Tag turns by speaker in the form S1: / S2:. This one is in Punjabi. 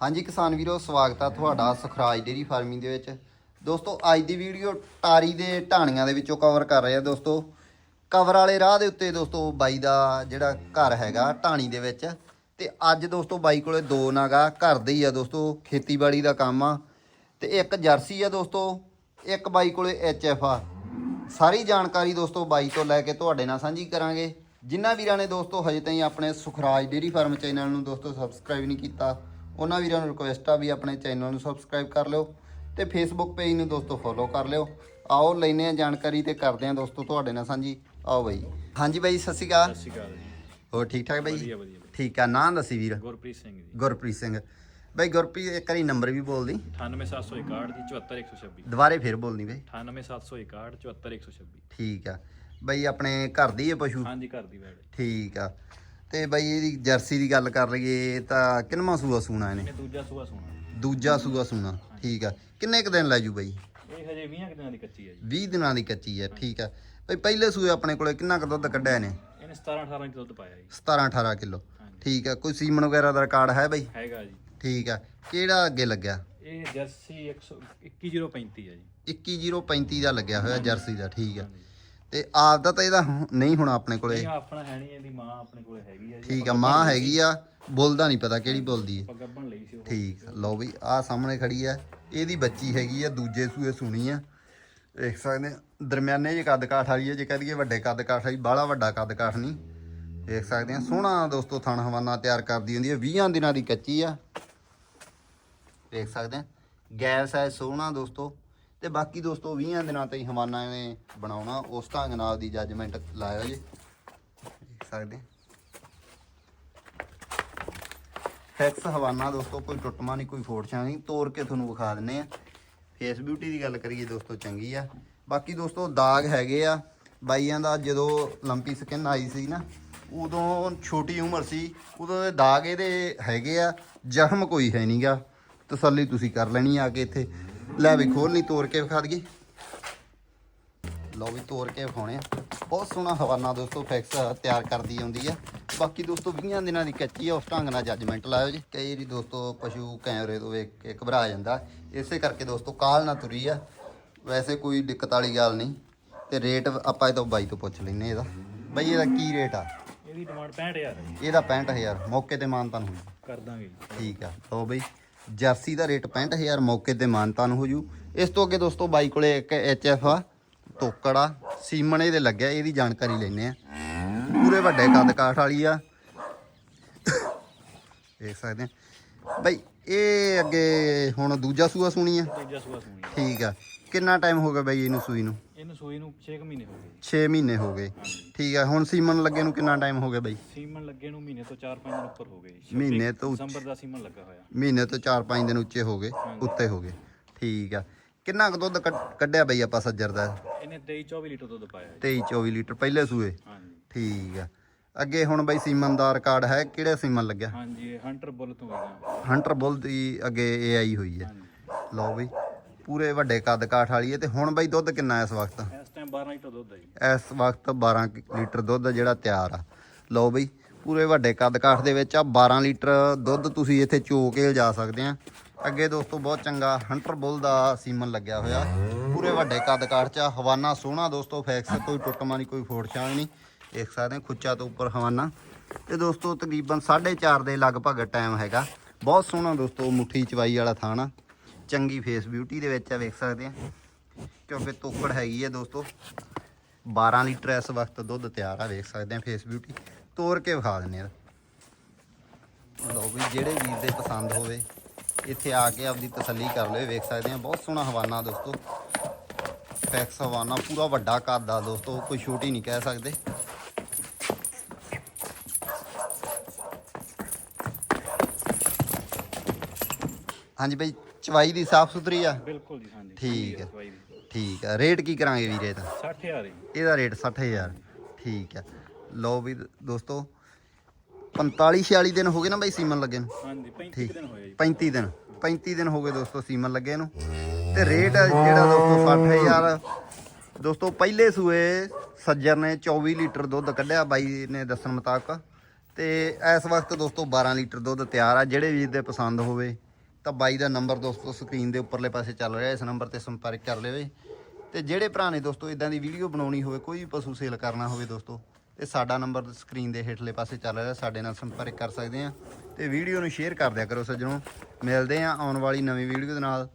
S1: ਹਾਂਜੀ ਕਿਸਾਨ ਵੀਰੋ, ਸਵਾਗਤ ਆ ਤੁਹਾਡਾ ਸੁਖਰਾਜ ਡੇਰੀ ਫਾਰਮਿੰਗ ਦੇ ਵਿੱਚ। ਦੋਸਤੋ, ਅੱਜ ਦੀ ਵੀਡੀਓ ਟਾਰੀ ਦੇ ਢਾਣੀਆਂ ਦੇ ਵਿੱਚੋਂ ਕਵਰ ਕਰ ਰਹੇ ਆ ਦੋਸਤੋ। ਕਵਰ ਵਾਲੇ ਰਾਹ ਦੇ ਉੱਤੇ ਦੋਸਤੋ ਬਾਈ ਦਾ ਜਿਹੜਾ ਘਰ ਹੈਗਾ ਢਾਣੀ ਦੇ ਵਿੱਚ। ਤੇ ਅੱਜ ਦੋਸਤੋ ਬਾਈ ਕੋਲੇ ਦੋ ਨਾਗਾ ਘਰ ਦੇ ਹੀ ਆ ਦੋਸਤੋ, ਖੇਤੀਬਾੜੀ ਦਾ ਕੰਮ ਆ। ਤੇ ਇੱਕ ਜਰਸੀ ਆ ਦੋਸਤੋ, ਇੱਕ ਬਾਈ ਕੋਲੇ ਐਫ ਆ। ਸਾਰੀ ਜਾਣਕਾਰੀ ਦੋਸਤੋ ਬਾਈ ਤੋਂ ਲੈ ਕੇ ਤੁਹਾਡੇ ਨਾਲ ਸਾਂਝੀ ਕਰਾਂਗੇ। ਜਿਨ੍ਹਾਂ ਵੀਰਾਂ ਨੇ ਦੋਸਤੋ ਹਜੇ ਤਾਈਂ ਆਪਣੇ ਸੁਖਰਾਜ ਡੇਰੀ ਫਾਰਮ ਚੈਨਲ ਨੂੰ ਦੋਸਤੋ ਸਬਸਕ੍ਰਾਈਬ ਨਹੀਂ ਕੀਤਾ ਉਹਨਾਂ ਵੀਰਾਂ ਨੂੰ ਰਿਕੁਐਸਟ ਆ ਵੀ ਆਪਣੇ ਚੈਨਲ ਨੂੰ ਸਬਸਕ੍ਰਾਈਬ ਕਰ ਲਿਓ ਤੇ ਫੇਸਬੁੱਕ ਪੇਜ ਨੂੰ ਦੋਸਤੋ ਫੋਲੋ ਕਰ ਲਿਓ। ਆਓ ਲੈਨੇ ਆ ਜਾਣਕਾਰੀ ਤੇ ਕਰਦੇ ਆ ਦੋਸਤੋ ਤੁਹਾਡੇ ਨਾਲ ਸਾਂਝੀ। ਆਓ ਬਾਈ। ਹਾਂਜੀ ਬਾਈ ਸਤਿ ਸ਼੍ਰੀ ਅਕਾਲ।
S2: ਸਤਿ ਸ਼੍ਰੀ ਅਕਾਲ ਜੀ।
S1: ਹੋਰ ਠੀਕ ਠਾਕ ਬਾਈ?
S2: ਵਧੀਆ।
S1: ਠੀਕ ਆ ਨਾਂ ਦੱਸੀ ਵੀਰ।
S2: ਗੁਰਪ੍ਰੀਤ ਸਿੰਘ ਜੀ।
S1: ਗੁਰਪ੍ਰੀਤ ਸਿੰਘ। ਬਾਈ ਗੁਰਪ੍ਰੀਤ ਇੱਕ ਵਾਰੀ ਨੰਬਰ ਵੀ ਬੋਲ ਦੀ
S2: 98761 ਜੀ 74126
S1: ਦੁਬਾਰੇ ਫਿਰ ਬੋਲਣੀ ਬਾਈ।
S2: 98761 74126
S1: ਠੀਕ ਆ। ਬਾਈ ਆਪਣੇ ਘਰ ਦੀ ਹੈ ਪਸ਼ੂ?
S2: ਹਾਂਜੀ ਘਰ ਦੀ ਵੈੜ।
S1: ਠੀਕ ਆ। ਤੇ ਬਾਈ ਇਹਦੀ ਜਰਸੀ ਦੀ ਗੱਲ ਕਰ ਲਈਏ ਤਾਂ ਕਿੰਨਵਾਂ ਸੂਆ ਸੂਣਾ ਇਹਨੇ?
S2: ਇਹ ਦੂਜਾ ਸੂਆ ਸੋਣਾ।
S1: ਦੂਜਾ ਸੂਆ ਸੂਣਾ ਠੀਕ ਆ। ਕਿੰਨੇ ਕੁ ਦਿਨ ਲੈ ਜੂ ਬਾਈ?
S2: ਇਹ ਹਜੇ 20 ਕੁ ਦਿਨਾਂ ਦੀ ਕੱਚੀ ਹੈ ਜੀ।
S1: 20 ਦਿਨਾਂ ਦੀ ਕੱਚੀ ਆ ਠੀਕ ਆ। ਬਾਈ ਪਹਿਲੇ ਸੂਏ ਆਪਣੇ ਕੋਲੇ ਕਿੰਨਾ ਕੁ ਦੁੱਧ ਕੱਢਿਆ ਇਹਨੇ?
S2: ਇਹਨੇ 17 18 ਇੰਚ ਦੁੱਧ ਪਾਇਆ ਜੀ।
S1: 17 18 ਕਿਲੋ
S2: ਹਾਂਜੀ।
S1: ਠੀਕ ਆ। ਕੋਈ ਸੀਮਨ ਵਗੈਰਾ ਦਾ ਰਿਕਾਰਡ ਹੈ ਬਾਈ?
S2: ਹੈਗਾ ਜੀ।
S1: ਠੀਕ ਆ। ਕਿਹੜਾ ਅੱਗੇ ਲੱਗਿਆ?
S2: ਇਹ ਜਰਸੀ 12135 ਹੈ ਜੀ।
S1: 21035 ਦਾ ਲੱਗਿਆ ਹੋਇਆ ਜਰਸੀ ਦਾ ਠੀਕ ਆ।
S2: ਹਾਂਜੀ।
S1: ਤੇ ਆਪ ਦਾ ਤਾਂ ਇਹਦਾ ਹੁਣ- ਨਹੀਂ ਹੋਣਾ ਆਪਣੇ ਕੋਲੇ।
S2: ਇਹ ਆਪਣਾ ਹੈ ਨਹੀਂ ਇਹਦੀ ਮਾਂ ਆਪਣੇ ਕੋਲੇ ਹੈਗੀ ਆ ਜੀ।
S1: ਠੀਕ ਆ ਮਾਂ ਹੈਗੀ ਆ ਬੋਲਦਾ ਨਹੀਂ ਪਤਾ ਕਿਹੜੀ ਬੋਲਦੀ ਹੈ
S2: ਪੱਗੱਬਣ ਲਈ ਸੀ ਉਹ।
S1: ਠੀਕ ਆ, ਲਓ ਬਈ ਆ ਸਾਹਮਣੇ ਖੜੀ ਆ ਇਹਦੀ ਬੱਚੀ ਹੈਗੀ ਆ ਦੂਜੇ ਸੂਏ ਸੁਣੀ ਆ। ਦੇਖ ਸਕਦੇ ਆ ਦਰਮਿਆਨੇ ਜੇ ਕੱਦ ਕਾਠ ਵਾਲੀ ਆ ਜੇ ਕਹਿ ਦਈਏ ਵੱਡੇ ਕੱਦ ਕਾਠ ਵਾਲੀ ਬਾਹਲਾ ਵੱਡਾ ਕੱਦ ਕਾਠ ਨਹੀਂ। ਦੇਖ ਸਕਦੇ ਆ ਸੋਹਣਾ ਦੋਸਤੋ ਥਣ ਹਵਾਨਾ ਤਿਆਰ ਕਰਦੀ ਹੁੰਦੀ ਆ 20 ਦਿਨਾਂ ਦੀ ਕੱਚੀ ਆ। ਦੇਖ ਸਕਦੇ ਆ ਗੈਸ ਹੈ ਸੋਹਣਾ ਦੋਸਤੋ। ਤੇ ਬਾਕੀ ਦੋਸਤੋ 20 ਦਿਨਾਂ ਤੇ ਹੀ ਹਵਾਨਾ ਨੇ ਬਣਾਉਣਾ, ਉਸ ਢੰਗ ਨਾਲ ਦੀ ਜੱਜਮੈਂਟ ਲਾਇਓ ਜੀ। ਦੇਖ ਸਕਦੇ ਫੈਕਸ ਹਵਾਨਾ ਦੋਸਤੋ, ਕੋਈ ਟੁੱਟਮਾ ਨਹੀਂ, ਕੋਈ ਫੋੜਛਾ ਨਹੀਂ ਤੋੜ ਕੇ ਤੁਹਾਨੂੰ ਵਿਖਾ ਦਿੰਨੇ ਆ। ਫੇਸ ਬਿਊਟੀ ਦੀ ਗੱਲ ਕਰੀਏ ਦੋਸਤੋ, ਚੰਗੀ ਆ। ਬਾਕੀ ਦੋਸਤੋ, ਦਾਗ ਹੈਗੇ ਆ। ਬਾਈਆਂ ਦਾ ਜਦੋਂ ਲੰਪੀ ਸਕਿਨ ਆਈ ਸੀ ਨਾ, ਉਦੋਂ ਛੋਟੀ ਉਮਰ ਸੀ, ਉਦੋਂ ਦੇ ਦਾਗ ਇਹਦੇ ਹੈਗੇ ਆ, ਜ਼ਖਮ ਕੋਈ ਹੈ ਨਹੀਂਗਾ ਤਸੱਲੀ ਤੁਸੀਂ ਕਰ ਲੈਣੀ ਆ ਕੇ ਇੱਥੇ। ਲੈ ਵੀ ਖੋਲ ਨਹੀਂ ਤੋੜ ਕੇ ਵਿਖਾ ਦਈਏ। ਲਓ ਵੀ ਤੋੜ ਕੇ ਵਿਖਾਉਣੇ ਆ। ਬਹੁਤ ਸੋਹਣਾ ਹਵਾਨਾ ਦੋਸਤੋ ਫਿਕਸ ਤਿਆਰ ਕਰਦੀ ਆਉਂਦੀ ਆ। ਬਾਕੀ ਦੋਸਤੋ 20 ਦਿਨਾਂ ਦੀ ਕੱਚੀ ਆ ਉਸ ਢੰਗ ਨਾਲ ਜੱਜਮੈਂਟ ਲਾਇਓ ਜੀ। ਕਈ ਵਾਰੀ ਦੋਸਤੋ ਪਸ਼ੂ ਕੈਮਰੇ ਤੋਂ ਵੇਖ ਕੇ ਘਬਰਾ ਜਾਂਦਾ। ਇਸੇ ਕਰਕੇ ਦੋਸਤੋ ਕਾਲ ਨਾ ਤੁਰੀ ਆ। ਵੈਸੇ ਕੋਈ ਦਿੱਕਤ ਵਾਲੀ ਗੱਲ ਨਹੀਂ। ਤੇ ਰੇਟ ਆਪਾਂ ਇਹ ਤੋਂ ਬਾਈ ਤੋਂ ਪੁੱਛ ਲੈਨੇ ਇਹਦਾ। ਬਾਈ ਇਹਦਾ ਕੀ ਰੇਟ ਆ?
S2: ਇਹਦੀ ਡਿਮਾਂਡ 65000 ਹੈ
S1: ਇਹਦਾ 65000 ਮੌਕੇ ਤੇ ਮਾਨਤਾਨ ਹੋ ਜੂ
S2: ਕਰ ਦਾਂਗੇ।
S1: ਠੀਕ ਆ। ਲਓ ਬਈ। ਜਰਸੀ ਦਾ ਰੇਟ 65000 ਮੌਕੇ ਤੇ ਮਾਨਤਾਨ ਹੋ ਜੂ। ਇਸ ਤੋਂ ਅੱਗੇ ਦੋਸਤੋ ਬਾਈ ਕੋਲੇ ਇੱਕ ਐਫ ਆ ਤੋਕੜ ਆ ਸੀਮਨ ਇਹਦੇ ਲੱਗਿਆ ਇਹਦੀ ਜਾਣਕਾਰੀ ਲੈਨੇ ਆ। ਪੂਰੇ ਵੱਡੇ ਕੱਦ ਕਾਠ ਵਾਲੀ ਆ। ਦੇਖ ਸਕਦੇ ਆ। ਬਈ ਇਹ ਅੱਗੇ ਹੁਣ ਦੂਜਾ ਸੂਆ ਸੁਣੀ ਆ?
S2: ਦੂਜਾ ਸੂਆ ਸੋਣੀ
S1: ਠੀਕ ਆ। ਕਿੰਨਾ ਟਾਈਮ ਹੋ ਗਿਆ ਬਈ ਇਹਨੂੰ ਸੂਈ ਨੂੰ?
S2: ਇਹਨੂੰ ਸੂਈ ਨੂੰ 6 ਮਹੀਨੇ ਹੋ ਗਏ ਜੀ।
S1: 6 ਮਹੀਨੇ ਹੋ ਗਏ। ਠੀਕ ਆ ਹੁਣ ਸੀਮਨ ਲੱਗੇ ਨੂੰ ਕਿੰਨਾ ਟਾਈਮ ਹੋ ਗਿਆ ਬਈ?
S2: ਸੀਮਨ ਲੱਗੇ ਨੂੰ ਮਹੀਨੇ ਤੋਂ 4-5 ਦਿਨ ਉੱਪਰ ਹੋ ਗਏ
S1: ਮਹੀਨੇ ਤੋਂ
S2: ਦਸੰਬਰ ਦਾ ਸੀਮਨ ਲੱਗਾ ਹੋਇਆ।
S1: ਮਹੀਨੇ ਤੋਂ 4-5 ਦਿਨ ਉੱਚੇ ਹੋ ਗਏ ਉੱਤੇ ਹੋ ਗਏ। ਠੀਕ ਆ। ਕਿੰਨਾ ਕੁ ਦੁੱਧ ਕੱਢ- ਕੱਢਿਆ ਬਈ ਆਪਾਂ ਸੱਜਰ ਦਾ?
S2: ਇਹਨੇ 23-24 ਲੀਟਰ ਦੁੱਧ ਪਾਇਆ ਜੀ।
S1: 23-24 ਲੀਟਰ ਪਹਿਲੇ ਸੂਏ?
S2: ਹਾਂਜੀ।
S1: ਠੀਕ ਆ। ਅੱਗੇ ਹੁਣ ਬਈ ਸੀਮਨ ਦਾ ਰਿਕਾਰਡ ਹੈ ਕਿਹੜੇ ਸੀਮਨ ਲੱਗਿਆ?
S2: ਹਾਂਜੀ ਹੰਟਰ ਬੁੱਲ ਤੋਂ ਆਇਆ
S1: ਹੰਟਰ ਬੁੱਲ ਦੀ ਅੱਗੇ ਇਹ ਆਈ ਹੋਈ ਹੈ। ਲਓ ਬਈ। ਪੂਰੇ ਵੱਡੇ ਕੱਦ ਕਾਠ ਵਾਲੀ ਹੈ ਤੇ ਹੁਣ ਬਈ ਦੁੱਧ ਕਿੰਨਾ ਹੈ ਇਸ ਵਕਤ?
S2: ਇਸ ਟਾਈਮ 12 ਲੀਟਰ ਦੁੱਧ ਹੈ ਜੀ।
S1: ਇਸ ਵਕਤ 12 ਕਿ- ਲੀਟਰ ਦੁੱਧ ਜਿਹੜਾ ਤਿਆਰ ਆ। ਲਓ ਬਈ ਪੂਰੇ ਵੱਡੇ ਕੱਦ ਕਾਠ ਦੇ ਵਿੱਚ ਆ 12 ਲੀਟਰ ਦੁੱਧ ਤੁਸੀਂ ਇੱਥੇ ਚੋ ਕੇ ਲਿਜਾ ਸਕਦੇ ਆ। ਅੱਗੇ ਦੋਸਤੋ ਬਹੁਤ ਚੰਗਾ ਹੰਟਰ ਬੁੱਲ ਦਾ ਸੀਮਨ ਲੱਗਿਆ ਹੋਇਆ। ਪੂਰੇ ਵੱਡੇ ਕੱਦ ਕਾਠ ਚ ਆ। ਹਵਾਨਾ ਸੋਹਣਾ ਦੋਸਤੋ ਫੈਕਸ ਕੋਈ ਟੁੱਟਮਾ ਨਹੀਂ ਕੋਈ ਫੋੜ ਛਾਂ ਨਹੀਂ। ਦੇਖ ਸਕਦੇ ਆ ਖੁੱਚਾ ਤੋਂ ਉੱਪਰ ਹਵਾਨਾ। ਤੇ ਦੋਸਤੋ ਤਕਰੀਬਨ 4:30 ਦੇ ਲਗਭਗ ਟਾਈਮ ਹੈਗਾ। ਬਹੁਤ ਸੋਹਣਾ ਦੋਸਤੋ ਮੁੱਠੀ ਚਵਾਈ ਵਾਲਾ ਥਾਣਾ ਚੰਗੀ ਫੇਸ ਬਿਊਟੀ ਦੇ ਵਿੱਚ ਆ, ਵੇਖ ਸਕਦੇ ਆ। ਕਿਉਂਕਿ ਤੋਕੜ ਹੈਗੀ ਹੈ ਦੋਸਤੋ। 12 ਲੀਟਰ ਇਸ ਵਕਤ ਦੁੱਧ ਤਿਆਰ ਆ, ਵੇਖ ਸਕਦੇ ਆ ਫੇਸ ਬਿਊਟੀ ਤੋਰ ਕੇ ਵਿਖਾ ਦਿੰਨੇ ਆ। ਲਓ ਵੀ ਜਿਹੜੇ ਵੀਰ ਦੇ ਪਸੰਦ ਹੋਵੇ, ਇੱਥੇ ਆ ਕੇ ਆਪਦੀ ਤਸੱਲੀ ਕਰ ਲਿਓ, ਵੇਖ ਸਕਦੇ ਆ। ਬਹੁਤ ਸੋਹਣਾ ਹਵਾਨਾ ਦੋਸਤੋ। ਫੈਕਸ ਹਵਾਨਾ, ਪੂਰਾ ਵੱਡਾ ਕੱਦ ਦਾ ਦੋਸਤੋ, ਕੋਈ ਛੋਟੀ ਨਹੀਂ ਕਹਿ ਸਕਦੇ। ਹਾਂਜੀ ਬਈ ਚਵਾਈ ਦੀ ਸਾਫ਼ ਸੁਥਰੀ ਆ?
S2: ਬਿਲਕੁਲ ਜੀ ਹਾਂਜੀ।
S1: ਠੀਕ ਹੈ। ਠੀਕ ਆ। ਰੇਟ ਕੀ ਕਰਾਂਗੇ ਵੀਰੇ ਦਾ
S2: 60000 ਜੀ।
S1: ਇਹਦਾ ਰੇਟ 60000 ਠੀਕ ਆ। ਲਓ ਵੀ ਦੋਸਤੋ 45 46 ਦਿਨ ਹੋ ਗਏ ਨਾ ਬਾਈ ਸੀਮਨ ਲੱਗੇ ਨੂੰ?
S2: ਹਾਂਜੀ 35
S1: ਠੀਕ।
S2: ਦਿਨ ਹੋਏ ਜੀ।
S1: 35 ਦਿਨ। 35 ਦਿਨ ਹੋ ਗਏ ਦੋਸਤੋ ਸੀਮਨ ਲੱਗੇ ਨੂੰ। ਤੇ ਰੇਟ ਜਿਹੜਾ ਦੋਸਤੋ 60000 ਦੋਸਤੋ ਪਹਿਲੇ ਸੂਏ ਸੱਜਰ ਨੇ 24 ਲੀਟਰ ਦੁੱਧ ਕੱਢਿਆ ਬਾਈ ਨੇ ਦੱਸਣ ਮੁਤਾਬਕ। ਤੇ ਇਸ ਵਕਤ ਦੋਸਤੋ 12 ਲੀਟਰ ਦੁੱਧ ਤਿਆਰ ਆ ਜਿਹੜੇ ਵੀਰ ਦੇ ਪਸੰਦ ਹੋਵੇ। ਤਾਂ ਬਾਈ ਦਾ ਨੰਬਰ ਦੋਸਤੋ ਸਕਰੀਨ ਦੇ ਉੱਪਰਲੇ ਪਾਸੇ ਚੱਲ ਰਿਹਾ, ਇਸ ਨੰਬਰ ਤੇ ਸੰਪਰਕ ਕਰ ਲਿਓ ਜੀ। ਤੇ ਜਿਹੜੇ ਭਰਾ ਨੇ ਦੋਸਤੋ ਇਦਾਂ ਦੀ ਵੀਡੀਓ ਬਣਾਉਣੀ ਹੋਵੇ, ਕੋਈ ਵੀ ਪਸ਼ੂ ਸੇਲ ਕਰਨਾ ਹੋਵੇ ਦੋਸਤੋ, ਤੇ ਸਾਡਾ ਨੰਬਰ ਸਕਰੀਨ ਦੇ ਹੇਠਲੇ ਪਾਸੇ ਚੱਲ ਰਿਹਾ, ਸਾਡੇ ਨਾਲ ਸੰਪਰਕ ਕਰ ਸਕਦੇ ਆ ਤੇ ਵੀਡੀਓ ਨੂੰ ਸ਼ੇਅਰ ਕਰ ਦਿਆ ਕਰੋ ਸੱਜਣੋ। ਮਿਲਦੇ ਆ ਆਉਣ ਵਾਲੀ ਨਵੀਂ ਵੀਡੀਓ ਦੇ ਨਾਲ।